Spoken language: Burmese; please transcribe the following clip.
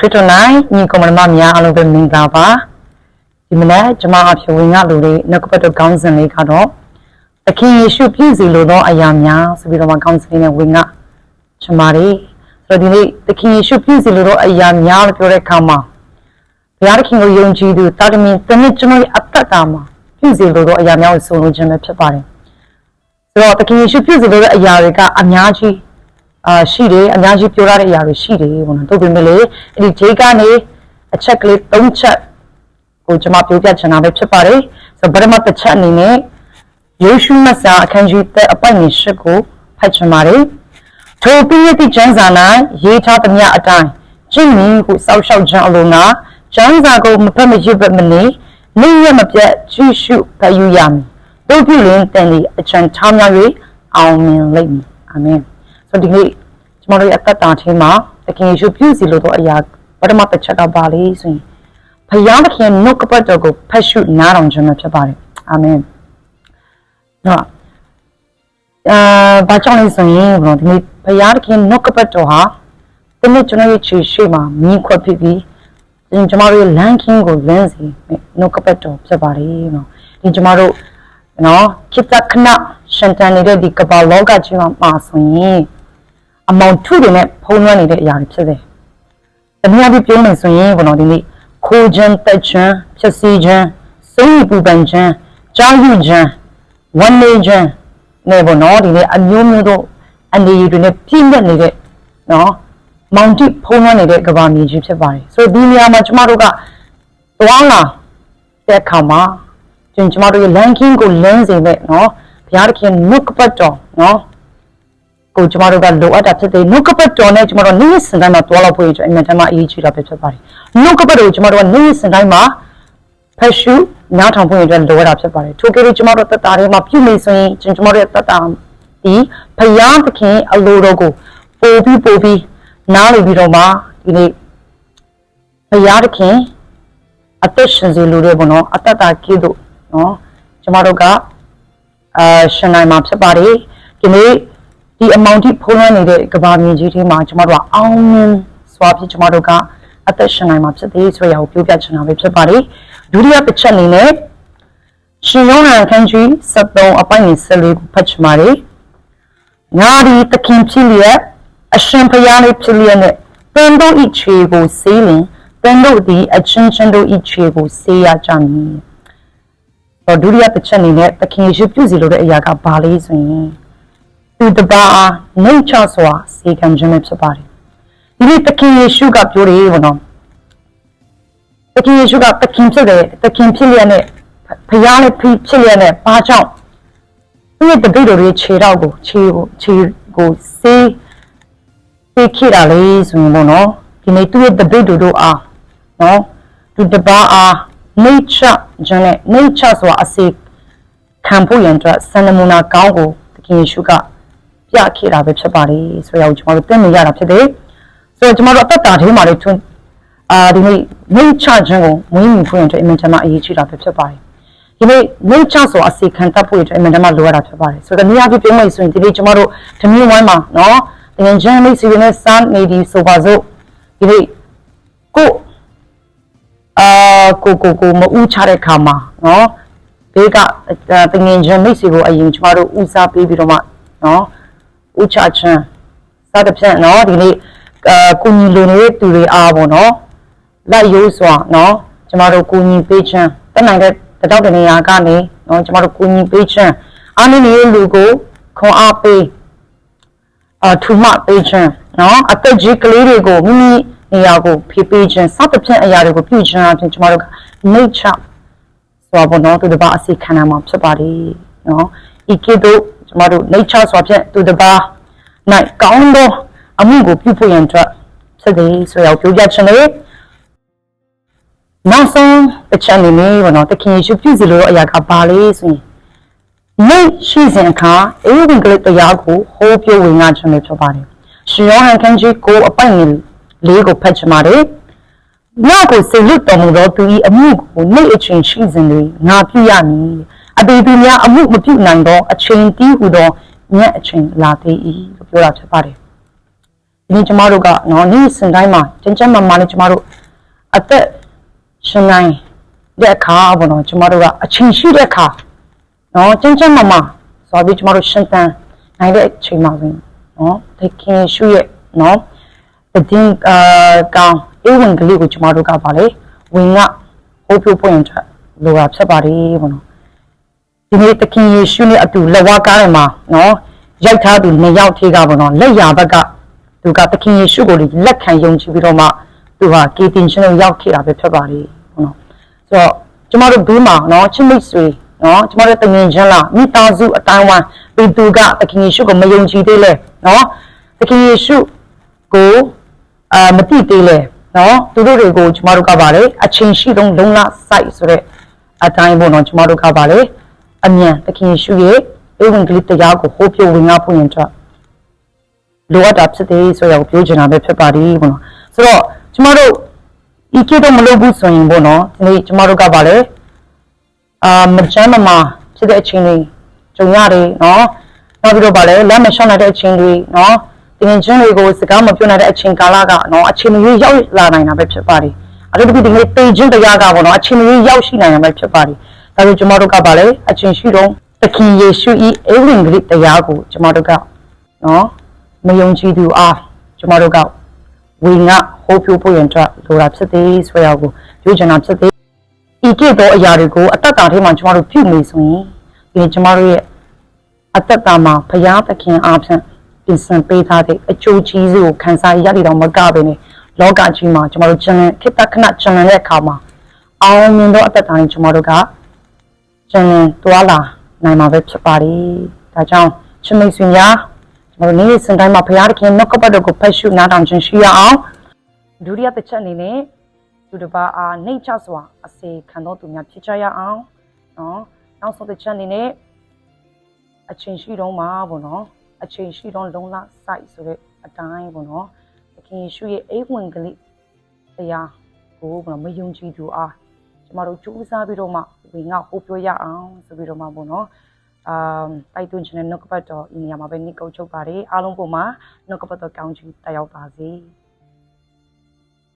ခရစ်တော်၌ညီကောင်မတော်များအားလုံးပဲမင်္ဂလာပါဒီမနေ့ကျွန်မအဖြစ်ဝင်ရလူတွေနှုတ်ကပတ်တော်ကောင်းစဉ်လေးကတော့သခင်ယေရှုပြည့်စုံလိုသောအရာများဆိုပြီးတော့မှကောင်းစဉ်လေးနဲ့ဝင်ကကျွန်မတွေဆိုတော့ဒီနေ့သခင်ယေရှုပြည့်စုံလိုသောအရာများလို့ပြောတဲ့အခါမှာဘုရားသခင်ကိုယုံကြည်သူတာတမင်တနည်းကျွန်တော်ရဲ့အသက်တာမှာပြည့်စုံလိုသောအရာများကိုဆိုလိုခြင်းပဲဖြစ်ပါတယ်ဆိုတော့သခင်ယေရှုပြည့်စုံလိုတဲ့အရာတွေကအများကြီး အာရှိတယ်အများကြီးပြောရတဲ့အရာတွေရှိတယ်ပေါ့နော်တို့ပေမဲ့လေအဲ့ဒီဂျေကနေအချက်ကလေး၃ချက်ကိုကျွန်မပြောပြချင်တာပဲဖြစ်ပါတယ်ဆိုတော့ဗရမတစ်ချက်အနေနဲ့ယေရှုမဆာအခန်းကြီးတဲ့အပိုင်ငယ်၈ကိုဖတ်ချင်ပါတယ်ထိုပြည့်တဲ့ကျမ်းစာ၌ရေးထားသမျှအတိုင်းကျင့်မီဟုစောက်ရှောက်ခြင်းအလိုငါကျမ်းစာကိုမဖတ်မရွတ်မနေနေ့ရက်မပြတ်ကြည့်ရှုဖတ်ယူရမည်တို့ပြုလင်တန်ဒီအချမ်းထားများ၍အောင်မြင်လိမ့်မည်အာမင်ဆိုတော့ဒီနေ့ ကျွန်တော်တို့ရဲ့အသက်တာထဲမှာသခင်ယေရှုပြုစီလို့တော့အရာပထမတစ်ချက်ကပါလေဆိုရင်ဖယားသခင်နှုတ်ကပတ်တော်ကိုဖတ်ရှုနားထောင်ခြင်းပဲဖြစ်ပါတယ်အာမင်နော်အာဘာကြောင့်လဲဆိုရင်ဘုရားဒီနေ့ဖယားသခင်နှုတ်ကပတ်တော်ဟာဒီနေ့ကျွန်တော်ရဲ့ခြေရှိမှာမြင်းခွက်ဖြစ်ပြီးဒီကျွန်တော်တို့လမ်းခင်းကိုလမ်းစီနှုတ်ကပတ်တော်ဖြစ်ပါတယ်နော်ဒီကျွန်တော်တို့နော်ခိတခဏရှင်တန်နေတဲ့ဒီကမ္ဘာလောကကြီးမှာပါဆိုရင် အမောင်ထုတွေနဲ့ဖုံးလွှမ်းနေတဲ့အရာတွေဖြစ်တယ်။တနည်းအားဖြင့်ပြောမယ်ဆိုရင်ဘုရားဒီနေ့ခိုးခြင်းတက်ခြင်းဖြစ်စီခြင်းစိတ်ပူပန်ခြင်းကြောက်ရွံ့ခြင်းဝန်နေခြင်းနဲ့ဘုရားဒီနေ့အမျိုးမျိုးတို့အနေတွေနဲ့ပြည့်ညက်နေတဲ့နော်မောင်တိဖုံးလွှမ်းနေတဲ့ကမ္ဘာမြေကြီးဖြစ်ပါတယ်။ဆိုတော့ဒီနေရာမှာကျမတို့ကသွားလာတဲ့အခါမှာကျွန်ကျမတို့ရဲ့လမ်းခင်းကိုလမ်းစေမဲ့နော်ဘုရားသခင်မြတ်ကပတ်တော်နော် ကိုကျမတို့ကလိုအပ်တာဖြစ်တယ်နှုတ်ကပတ်တော်နဲ့ကျမတို့နေ့စဉ်တိုင်းမှာတွားလောက်ဖို့အတွက်အင်မတန်မှအရေးကြီးတာပဲဖြစ်ပါတယ်နှုတ်ကပတ်တော်ကိုကျမတို့ကနေ့စဉ်တိုင်းမှာဖတ်ရှုနားထောင်ဖို့အတွက်လိုအပ်တာဖြစ်ပါတယ်ထို့ကဲ့ကျမတို့တက်တာတွေမှာပြုနေဆိုရင်ကျမတို့ရဲ့တက်တာဒီဘုရားသခင်အလိုတော်ကိုပို့ပြီးပို့ပြီးနားလည်ပြီးတော့မှဒီနေ့ဘုရားသခင်အသက်ရှင်စေလိုတဲ့ဘုံနော်အသက်တာကိတို့နော်ကျမတို့ကအာရှင်နိုင်မှာဖြစ်ပါတယ်ဒီနေ့ ဒီအမောင်တိဖုံးလွှမ်းနေတဲ့ကဘာမြင်ကြီးထဲမှာကျမတို့ကအောင်မြင်စွာဖြင့်ကျမတို့ကအသက်ရှင်နိုင်မှာဖြစ်သေးဆိုရအောင်ပြောပြချင်တာပဲဖြစ်ပါတယ်ဒုတိယတစ်ချက်အနေနဲ့ရှင်ယောဟန်ခန်းကြီး73အပိုင်း14ကိုဖတ်ချင်ပါတယ်ငါဒီသခင်ဖြစ်လျက်အရှင်ဖျားလေးဖြစ်လျက်နဲ့သင်တို့ဤခြေကိုစေးလင်သင်တို့သည်အချင်းချင်းတို့ဤခြေကိုစေးရကြမည်တော့ဒုတိယတစ်ချက်အနေနဲ့သခင်ယေရှုပြုစီလိုတဲ့အရာကဘာလဲဆိုရင် သူတပါးနှိတ်ချစွာစေခံခြင်းပဲဖြစ်ပါတယ်ဒီနေ့သခင်ယေရှုကပြောတယ်ဘောနော်သခင်ယေရှုကသခင်ဖြစ်တယ်သခင်ဖြစ်လျက်နဲ့ဖျားလည်းဖြစ်လျက်နဲ့ဘာကြောင့်သူ့ရဲ့တပည့်တော်ရဲ့ခြေထောက်ကိုခြေကိုခြေကိုစေးစေးခိတာလေဆိုရင်ဘောနော်ဒီနေ့သူ့ရဲ့တပည့်တော်တို့အားနော်သူတပါးအားနှိတ်ချခြင်းနဲ့နှိတ်ချစွာအစေခံဖို့ရန်အတွက်စံနမူနာကောင်းကိုသခင်ယေရှုက ပြခဲ့တာပဲဖြစ်ပါတယ်ဆိုရအောင်ကျွန်တော်တို့သိနေရတာဖြစ်တယ်ဆိုတော့ကျွန်တော်တို့အသက်တာထဲမှာလေထွန်းအာဒီနေ့နှိတ်ချခြင်းကိုမွေးမြူဖို့ရန်အတွက်အင်မတန်မှအရေးကြီးတာပဲဖြစ်ပါတယ်ဒီနေ့နှိတ်ချစွာအစေခံတတ်ဖို့ရအတွက်အင်မတန်မှလိုအပ်တာဖြစ်ပါတယ်ဆိုတော့နေရာပြပြောမယ်ဆိုရင်ဒီနေ့ကျွန်တော်တို့ဓမင်းဝိုင်းမှာနော်တကယ်ကျမ်းလေးစီရင်နဲ့စမ်းနေဒီဆိုပါစို့ဒီနေ့ကိုအာကိုကိုကိုမဦးချတဲ့ခါမှာနော်ဘေးကတငင်ချင်းမိတ်ဆွေကိုအရင်ကျမတို့ဦးစားပေးပြီးတော့မှနော် ဦးချချင်းစသဖြင့်နော်ဒီနေ့အာကိုညီလိုနေတဲ့သူတွေအားပေါ့နော်လက်ရိုးစွာနော်ကျမတို့ကိုညီပေးခြင်းတက်နိုင်တဲ့တတောက်တနေရာကနေနော်ကျမတို့ကိုညီပေးခြင်းအားနည်းနေတဲ့လူကိုခွန်အားပေးအာထူမပေးခြင်းနော်အသက်ကြီးကလေးတွေကိုမိမိနေရာကိုဖေးပေးခြင်းစသဖြင့်အရာတွေကိုပြုခြင်းအပြင်ကျမတို့က nature ဆိုတော့နော်သူတပါအစီခံနိုင်မှာဖြစ်ပါတယ်နော်ဤကိတို့ကျမတို့ nature ဆိုဖြင့်သူတပါနိုင် ကောင်းသောအမှုကိုပြုဖို့ရန်အတွက်ဖြစ်တယ်ဆိုတော့ပြောပြချင်တယ်နောက်ဆုံးတစ်ချက်အနေနဲ့ဘောနော်တခင်ယေရှုပြုစီလို့အရာကပါလေဆိုရင်နေ့ရှိစဉ်အခါအေဝံဂေလိတရားကိုဟောပြောဝင်ငါခြင်းပဲဖြစ်ပါတယ်ရှင်ယောဟန်ခန်းကြီးကိုအပိုင်ငယ်လေးကိုဖတ်ချင်ပါတယ်။ငါကိုစိတ်လွတ်တော်မူသောသူ၏အမှုကိုနေ့အချိန်ရှိစဉ်တွင်ငါပြုရမည်။အပေသူများအမှုမပြုနိုင်သောအချိန်တည်းဟုသော ညက်အချိန်လာသေး၏လို့ပြောတာဖြစ်ပါတယ်။ဒီနေ့ကျမတို့ကနော်နေ့စဉ်တိုင်းမှာကျန်းကျန်းမာမာနဲ့ကျမတို့အသက်ရှင်နိုင်တဲ့အခါပေါ့နော်ကျမတို့ကအချိန်ရှိတဲ့အခါနော်ကျန်းကျန်းမာမာဆိုပြီးကျမတို့ရှင်သန်နိုင်တဲ့အချိန်မှာဆိုရင်နော်သခင်ရှုရဲ့နော်တည်င်းအာကောင်အေဝင်ကလေးကိုကျမတို့ကပါလေဝင်ကဟိုးပြပွင့်ချက်လိုတာဖြစ်ပါတယ်ပေါ့နော် ဒီနေ့တခင်ယေရှုနဲ့အတူလက်ဝါးကားထဲမှာနော်ရိုက်ထားသူနှစ်ယောက်ထေးကပေါ့နော်လက်ရဘက်ကသူကတခင်ယေရှုကိုလက်ခံယုံကြည်ပြီးတော့မှသူဟာကေတင်ရှင်ကိုရောက်ခဲ့တာပဲဖြစ်ပါတယ်ပေါ့နော်ဆိုတော့ကျမတို့ဘေးမှာနော်ချစ်မိတ်ဆွေနော်ကျမတို့တငင်ချင်းလားမိသားစုအတိုင်းဝိုင်းပေသူကတခင်ယေရှုကိုမယုံကြည်သေးလဲနော်တခင်ယေရှုကိုအာမတိသေးလဲနော်သူတို့တွေကိုကျမတို့ကပါလေအချင်းရှိတုံးလုံလစိုက်ဆိုတဲ့အတိုင်းပေါ့နော်ကျမတို့ကပါလေ အမြန်သခင်ယေရှုရဲ့ဧဝံဂေလိတရားကိုဟောပြောဝင်ငါဖို့ရင်တော့လိုအပ်တာဖြစ်တယ်ဆိုတော့ပြောချင်တာပဲဖြစ်ပါတယ်ဘောနော်ဆိုတော့ကျမတို့ဤကိတော့မလုပ်ဘူးဆိုရင်ဘောနော်ဒီနေ့ကျမတို့ကပါလေအာမချမ်းမမာဖြစ်တဲ့အချိန်တွေကြုံရတယ်နော်နောက်ပြီးတော့ပါလေလက်မရှောင်းနိုင်တဲ့အချိန်တွေနော်တင်ငင်ချင်းတွေကိုစကားမပြောနိုင်တဲ့အချိန်ကာလကနော်အချိန်မရွေးရောက်လာနိုင်တာပဲဖြစ်ပါတယ်အဲ့ဒါတခုဒီနေ့တေခြင်းတရားကဘောနော်အချိန်မရွေးရောက်ရှိနိုင်တာပဲဖြစ်ပါတယ် ဒါကြောင့်ကျမတို့ကပါလေအချင်းရှိတော့သခင်ယေရှု၏ဧဝံဂေလိတရားကိုကျမတို့ကနော်မယုံကြည်သူအားကျမတို့ကဝေငါဟောပြောဖို့ရန်အတွက်လိုတာဖြစ်သေးဆွဲရောက်ကိုပြောချင်တာဖြစ်သေးဤကဲ့သို့အရာတွေကိုအတ္တတာထဲမှာကျမတို့ပြုနေဆိုရင်ဒီကျမတို့ရဲ့အတ္တတာမှာဘုရားသခင်အားဖြင့်ပြင်ဆင်ပေးထားတဲ့အကျိုးကြီးစုကိုခံစားရရတဲ့တော့မကပဲနဲ့လောကကြီးမှာကျမတို့ကျန်တဲ့ခေတ္တခဏကျန်တဲ့အခါမှာအောင်မြင်သောအတ္တတာနဲ့ကျမတို့ကကျန် ရင်တွာလာနိုင်မှာပဲဖြစ်ပါတယ်။ဒါကြောင့်ချစ်မိတ်ဆွေများကျွန်တော်တို့နေ့စဉ်တိုင်းမှာဘုရားသခင်နှုတ်ကပတ်တော်ကိုဖတ်ရှုနားထောင်ခြင်းရှိရအောင်ဒုတိယတစ်ချက်အနေနဲ့သူတစ်ပါးအားနှိတ်ချစွာအစေခံတော်သူများဖြစ်ကြရအောင်နော်နောက်ဆုံးတစ်ချက်အနေနဲ့အချိန်ရှိတော့မှာပေါ့နော်အချိန်ရှိတော့လုံလစိုက်ဆိုတဲ့အတိုင်းပေါ့နော်သခင်ယေရှုရဲ့အိမ်ဝင်ကလေးတရားကိုပေါ့နော်မယုံကြည်သူအား ကျမတို့ကြိုးစားပြီးတော့မှဝင်ငါဟိုပြောရအောင်ဆိုပြီးတော့မှပေါ့နော်အာတိုက်တွန်းခြင်းနဲ့နှုတ်ကပတ်တော်ဤနေရာမှာပဲနှိကုတ်ချုပ်ပါတယ်အားလုံးပုံမှာနှုတ်ကပတ်တော်ကောင်းချီးတက်ရောက်ပါစေ။